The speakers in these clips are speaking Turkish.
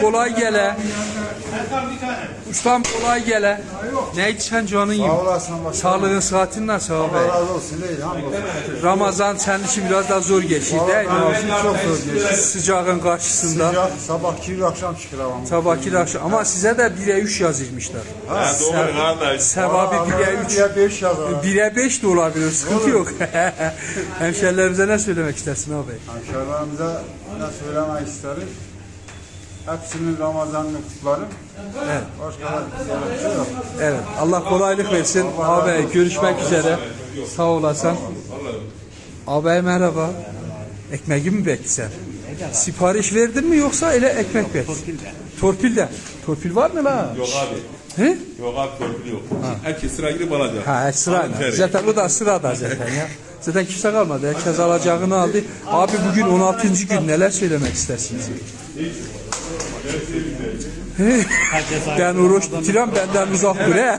Kolay gele. Ustam kolay gele. Ne içsen canın Sağ yiyeyim. olasın başkanım. Sağlığın sıhhatin nasıl abi? Allah razı olsun. Hamdolsun. Ramazan senin için biraz daha zor geçti değil Benim mi? için çok zor geçti. Sıcağın karşısında. Sıcak sabah kiri akşam şükür havamız. Sabahki akşam. Ama size de 1'e 3 yazılmışlar. Ha, doğru kardeş. Sevabı 1'e 3. Diye 5 yazar. 1'e 5 de olabilir. Sıkıntı yok. Hemşerilerimize ne söylemek istersin abi? Hemşehrilerimize ne söylemek isterim? Hepsinin Ramazan'ını kutlarım. Evet. Başka bir şey yok. Evet. Allah kolaylık versin. Abi görüşmek üzere. Sağ olasın. Abi merhaba. Ekmeği mi beklesen? Sipariş verdin mi yoksa ele ekmek ver? Torpilde. Torpilde. Torpil var mı la? Yok abi. He? Yok abi torpil yok. Herkes sıra girip alacak. Ha sıra. Aferin. Zaten bu da sırada zaten ya. Zaten kimse kalmadı. Herkes alacağını aldı. Abi bugün 16. gün neler söylemek istersiniz? ben oruç tutuyorum benden uzak dur he.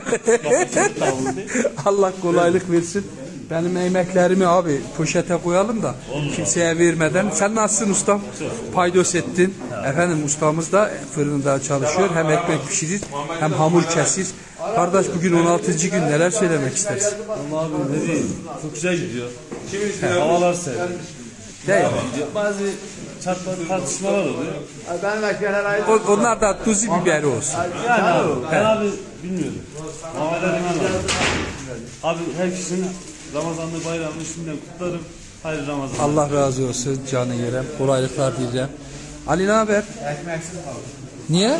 Allah kolaylık versin. Benim emeklerimi abi poşete koyalım da kimseye vermeden. Sen nasılsın ustam? Paydos ettin. Efendim ustamız da fırında çalışıyor. Hem ekmek pişirir hem hamur kesir. Kardeş bugün 16. gün neler söylemek istersin? Allah abi ne diyeyim? Çok güzel gidiyor. Havalar serin. Değil? Bazı çatma tartışmalar oluyor. O- Onlar da tuzu biberi olsun. Yani abi, ben abi bilmiyorum. Muhammed'e inanıyorum. Abi herkesin Ramazanlı bayramını şimdiden kutlarım. Hayırlı Ramazan. Allah razı olsun canı yerem. Kolaylıklar dileyim. Ali ne haber? Niye?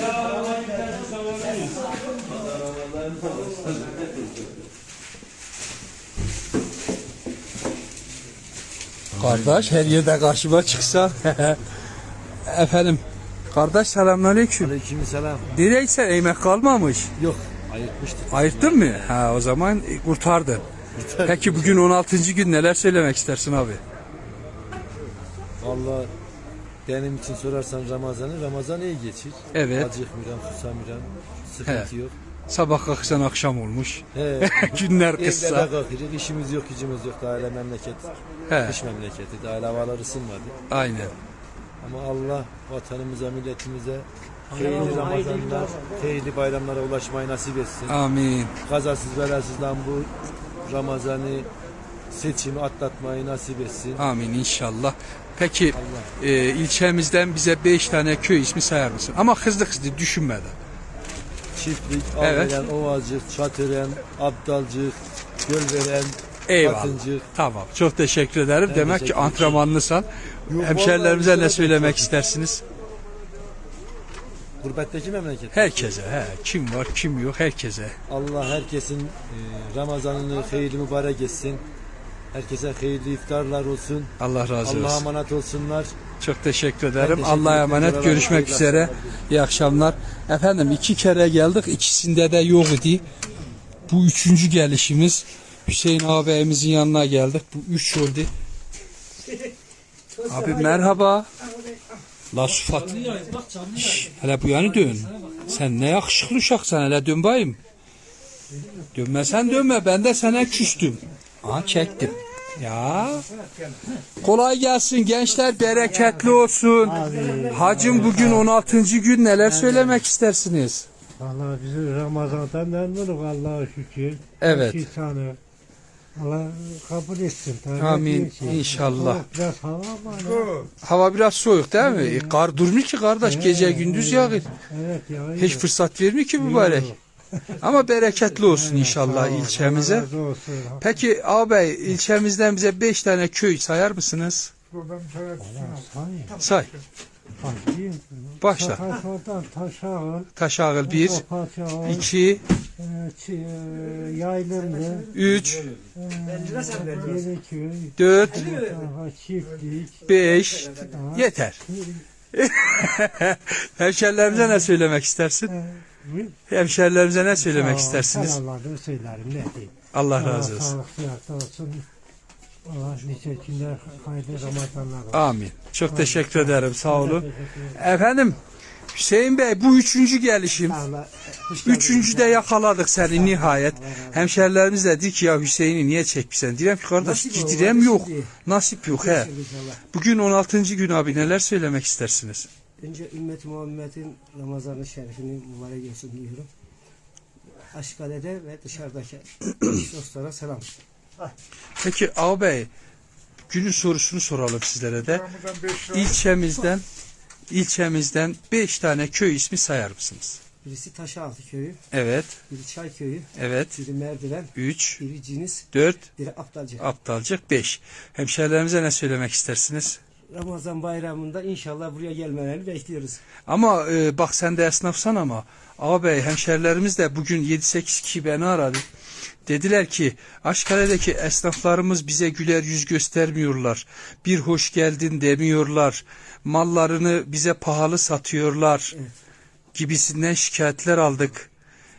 Kardeş her yerde karşıma çıksa. Efendim. Kardeş selamünaleyküm. Aleykümselam. Direyse emek kalmamış. Yok. Ayırtmıştık. Ayırttın mı? Ha o zaman kurtardın. Peki bugün 16. gün neler söylemek istersin abi? Valla benim için sorarsan Ramazan'ı Ramazan iyi geçir. Evet. Acıkmıram, susamıram. Sıkıntı yok. Sabah kalksan akşam olmuş. He. Günler Evde kısa. kalkırız. işimiz yok, gücümüz yok. Daha hala memleket. He, Kış memleketi. Daha havalar ısınmadı. aynen. Ama Allah vatanımıza, milletimize hayırlı Ramazanlar, hayırlı bayramlara ulaşmayı nasip etsin. Amin. Kazasız belasızdan bu Ramazan'ı seçimi atlatmayı nasip etsin. Amin inşallah. Peki e, ilçemizden bize 5 tane köy ismi sayar mısın? Ama hızlı hızlı düşünmeden. Çiftlik, Evet. Avveren, Ovacık, Çatören, Abdalcık, Gölveren, Eyvallah. Katıncık. Tamam. Çok teşekkür ederim. Demek ki teşekkür ederim. antrenmanlısan. Hemşerilerimize vallahi ne güzel söylemek çok- istersiniz? Gurbetteki memleket. Herkese. He, kim var kim yok herkese. Allah herkesin e, Ramazanını hayırlı mübarek etsin. Herkese hayırlı iftarlar olsun. Allah razı Allah'a olsun. emanet olsunlar. Çok teşekkür ederim. Allah'a emanet. Görüşmek üzere. İyi akşamlar. Efendim iki kere geldik. İkisinde de yok idi. Bu üçüncü gelişimiz. Hüseyin ağabeyimizin yanına geldik. Bu üç oldu. Abi merhaba. La Sufat. Şş, hele bu yanı dön. Sen ne yakışıklı uşaksan hele dön bayım. Dönmesen dönme ben de sana küstüm. Aha çektim. Ya. Kolay gelsin gençler bereketli olsun. Hacım bugün 16. gün neler söylemek istersiniz? Allah bizi Ramazan'dan memnunum Allah'a şükür. Evet. İki tane. Allah kabul etsin. Amin. ki. İnşallah. Soğuk Biraz hava ne? Hava biraz soğuk değil mi? E, kar durmuyor ki kardeş gece gündüz yağır. Evet ya. Hiç fırsat vermiyor ki mübarek. Ama bereketli olsun inşallah ilçemize. Peki ağabey ilçemizden bize 5 tane köy sayar mısınız? Say. Başla. Taşağıl. 1, Topaçağıl. 2, e, Yaylımlı. 3, Yeniköy. 4, Daha çiftlik. 5. Yeter. Hemşerilerimize ne söylemek istersin? Hemşerilerimize ne söylemek istersiniz? Selamlarını söylerim ne diyeyim. Allah razı olsun. Sağlık sıhhat olsun. Allah nice günler, hayırlı Ramazanlar olsun. Amin. Çok teşekkür ederim. Sağ olun. Efendim Hüseyin Bey bu üçüncü gelişim. Allah, Üçüncüde yakaladık seni nihayet. Hemşerilerimiz de dedi ki ya Hüseyin'i niye çekmişsen? Direm ki kardeş gidirem yok. Nasip yok he. Bugün 16. gün abi neler söylemek istersiniz? Önce ümmet Muhammed'in Ramazan-ı Şerifini mübarek olsun diyorum. Aşkale'de ve dışarıdaki dostlara selam. Peki ağabey günün sorusunu soralım sizlere de. Paramızdan 5 lira. İlçemizden ilçemizden 5 tane köy ismi sayar mısınız? Birisi Taşaltı köyü, Evet, biri Çay köyü, evet. biri Merdiven, 3, biri Ciniz, 4, biri Aptalca. Aptalcık 5. Hemşehrilerimize ne söylemek istersiniz? Ramazan bayramında inşallah buraya gelmelerini bekliyoruz. Ama e, bak sen de esnafsan ama ağabey hemşerilerimiz de bugün 7-8 kişi beni aradı. Dediler ki Aşkale'deki esnaflarımız bize güler yüz göstermiyorlar. Bir hoş geldin demiyorlar. Mallarını bize pahalı satıyorlar. Gibisinden şikayetler aldık.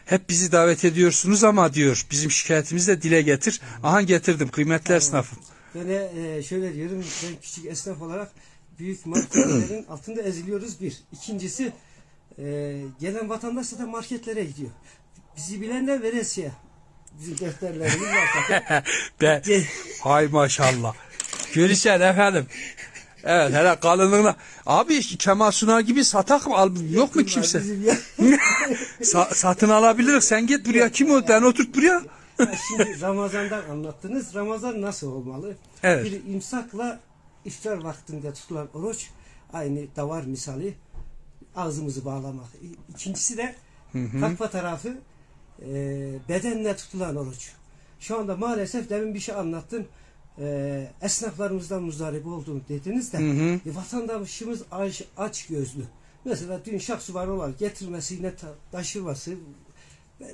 Hep bizi davet ediyorsunuz ama diyor bizim şikayetimizi de dile getir. Aha getirdim kıymetli esnafım. De e, şöyle diyorum, ben küçük esnaf olarak büyük marketlerin altında eziliyoruz bir. İkincisi, e, gelen vatandaş da marketlere gidiyor. Bizi bilenler veresiye. Bizim defterlerimiz var. zaten. Be, hay maşallah. Görüşen efendim. Evet hele kalınlığına. Abi Kemal Sunal gibi satak mı? Al, yok mu kimse? Sa- satın alabiliriz. Sen git buraya. Kim o? Ben oturt buraya. Ha, Şimdi Ramazan'dan anlattınız. Ramazan nasıl olmalı? Evet. Bir imsakla iftar vaktinde tutulan oruç aynı davar misali ağzımızı bağlamak. İkincisi de takva tarafı e, bedenle tutulan oruç. Şu anda maalesef demin bir şey anlattım. E, esnaflarımızdan muzdarip olduğunu dediniz de e, vatandaşımız aç, aç gözlü. Mesela dün şahsı var olarak getirmesi, ta- taşırması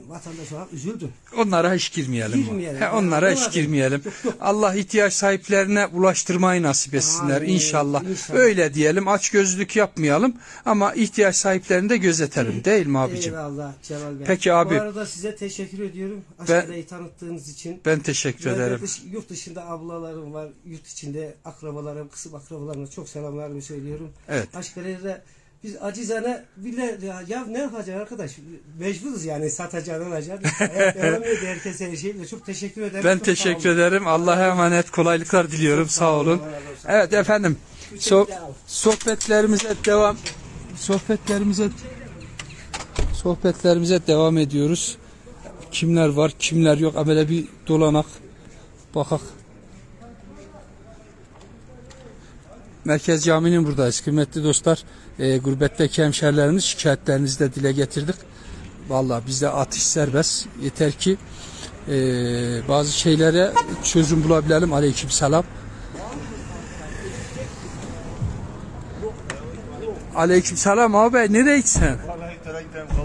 vatandaş olarak üzüldüm. Onlara hiç girmeyelim. Girmeyelim. He, onlara hiç girmeyelim. yok, yok. Allah ihtiyaç sahiplerine ulaştırmayı nasip etsinler Amin, inşallah. inşallah. Öyle diyelim. Aç gözlülük yapmayalım ama ihtiyaç sahiplerini de gözetelim değil mi abicim? Eyvallah Celal Bey. Peki abi. Bu arada size teşekkür ediyorum. Aşağıdayı tanıttığınız için. Ben teşekkür Ben de ederim. dış- yurt dışında ablalarım var. Yurt içinde akrabalarım, kısım akrabalarıma çok selamlarımı söylüyorum. Evet. Aşkale'de biz acizane bile ya, ya ne yapacağız arkadaş? Mecburuz yani satacağını alacağız. Devam ediyor herkese her şeyle. Çok teşekkür ederim. Ben Çok sağ teşekkür ederim. Allah'a emanet kolaylıklar diliyorum. Sağ olun. Evet efendim. So sohbetlerimize devam sohbetlerimize sohbetlerimize devam ediyoruz. Kimler var, kimler yok. Böyle bir dolanak. Bakak. Merkez Camii'nin buradayız. Kıymetli dostlar, e, gurbetteki hemşerilerimiz şikayetlerinizi de dile getirdik. Vallahi bizde atış serbest. Yeter ki e, bazı şeylere çözüm bulabilelim. Aleyküm selam. Aleyküm selam abi. Nereye gitsen?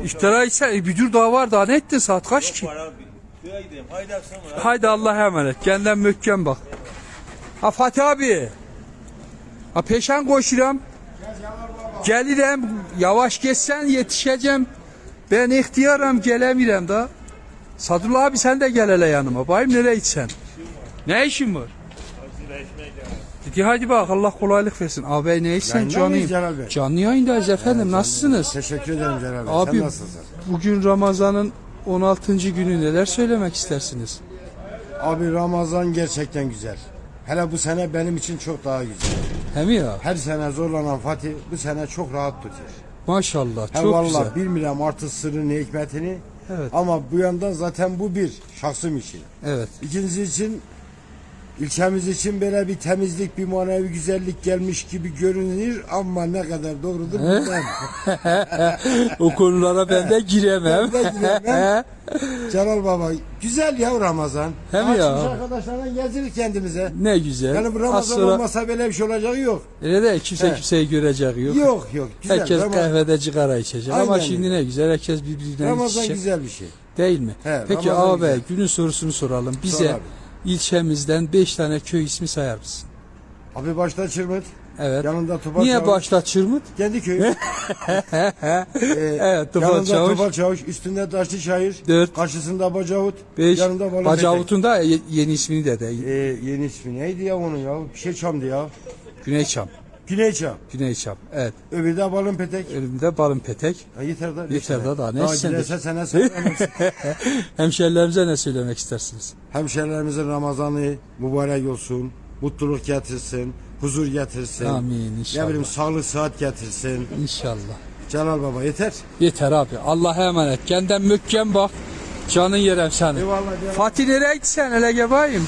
İftara gitsen. E, bir dur daha var daha ne ettin saat kaç ki? Haydi Allah'a emanet. Kendinden möhkem bak. Ha Fatih abi. Ha peşen koşuram. Gelirim. Yavaş geçsen yetişeceğim. Ben ihtiyarım gelemirem da. Sadullah abi sen de gel hele yanıma. Bayım nereye gitsen? Ne işin var? Hadi hadi bak Allah kolaylık versin. Abi ne işsen Yayında mıyız Celal Bey? Canlı yayındayız efendim. Nasılsınız? Teşekkür ederim Celal Bey. Abi Sen nasılsın? bugün Ramazan'ın 16. günü neler söylemek istersiniz? Abi Ramazan gerçekten güzel. Hele bu sene benim için çok daha güzel. Hem ya Her sene zorlanan Fatih bu sene çok rahat tutuyor. maşallah He çok vallahi güzel. bilmiyorum artık sırrını, hikmetini. Evet. Ama bu yandan zaten bu bir şahsım için. Evet. İkincisi için ilçemiz için böyle bir temizlik, bir manevi güzellik gelmiş gibi görünür ama ne kadar doğrudur bilmem. o konulara ben de giremem. Ben de giremem. Celal Baba güzel ya Ramazan. Hem ya. arkadaşlarla gezdik kendimize. ne güzel. Yani bu Az Ramazan sonra olmasa böyle bir şey olacağı yok. öyle de kimse He. kimseyi görecek yok. Yok yok. Güzel. Herkes Ramazan, kahvede sigara içecek. Ama Aynen şimdi öyle. ne güzel herkes birbirine Ramazan içecek. güzel bir şey. Değil mi? He, Peki Ramazan abi güzel. günün sorusunu soralım. Sor Bize abi. İlçemizden 5 tane köy ismi sayar mısın? Abi başta Çırmıt, Evet. yanında Topal Niye Çavuş. başta Çırmıt? Kendi köyü. Ee, Evet, Topal yanında Çavuş. Topal Çavuş, üstünde Taşlı Şair, Dört. karşısında Bacavut, 5. yanında Balı Bacavut'un da ye- yeni ismini de de. Ee, yeni ismi neydi ya onun ya? Bir şey çamdı ya. Güneyçam. Güneyçam. Güneyçam. Evet. Öbürü de Balın Petek. Önümde balın petek. Ha, yeter da. Yeter da daha ne Daha istenir? giderse sene. Hemşerilerimize ne söylemek istersiniz? Hemşerilerimizin Ramazanı mübarek olsun. Mutluluk getirsin. huzur getirsin. Amin Ne inşallah. bileyim sağlık sıhhat getirsin. İnşallah. Celal Baba yeter. Yeter abi. Allah'a emanet. Kendinden mökken bak. Canın yerem senin. Eyvallah. Celal. Fatih nereye gitsen hele gebayim.